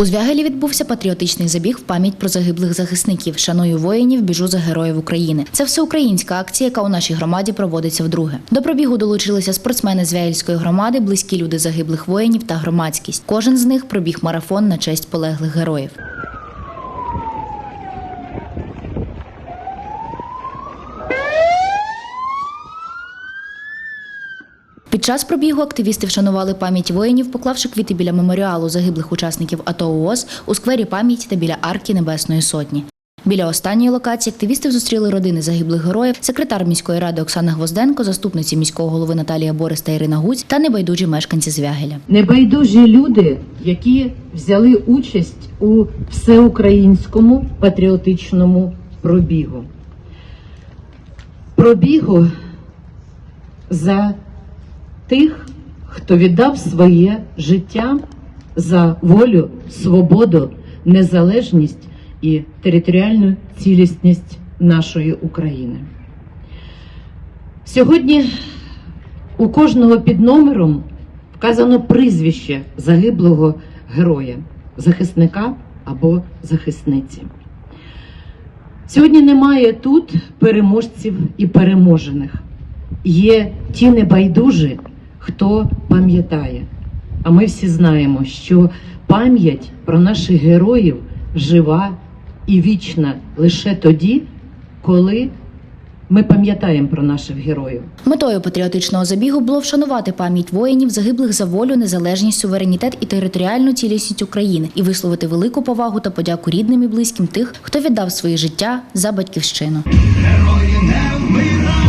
У Звягелі відбувся патріотичний забіг в пам'ять про загиблих захисників. Шаную воїнів, біжу за героїв України. Це всеукраїнська акція, яка у нашій громаді проводиться вдруге. До пробігу долучилися спортсмени Звягельської громади, близькі люди загиблих воїнів та громадськість. Кожен з них пробіг марафон на честь полеглих героїв. Під час пробігу активісти вшанували пам'ять воїнів, поклавши квіти біля меморіалу загиблих учасників АТО ООС у сквері пам'яті та біля арки Небесної Сотні. Біля останньої локації активісти зустріли родини загиблих героїв, секретар міської ради Оксана Гвозденко, заступниці міського голови Наталія Борис та Ірина Гуць та небайдужі мешканці Звягеля. Небайдужі люди, які взяли участь у всеукраїнському патріотичному пробігу. Пробігу за тих, хто віддав своє життя за волю, свободу, незалежність і територіальну цілісність нашої України. Сьогодні у кожного під номером вказано прізвище загиблого героя, захисника або захисниці. Сьогодні немає тут переможців і переможених. Є ті небайдужі, хто пам'ятає. А ми всі знаємо, що пам'ять про наших героїв жива і вічна лише тоді, коли ми пам'ятаємо про наших героїв. Метою патріотичного забігу було вшанувати пам'ять воїнів, загиблих за волю, незалежність, суверенітет і територіальну цілісність України і висловити велику повагу та подяку рідним і близьким тих, хто віддав своє життя за батьківщину. Герої не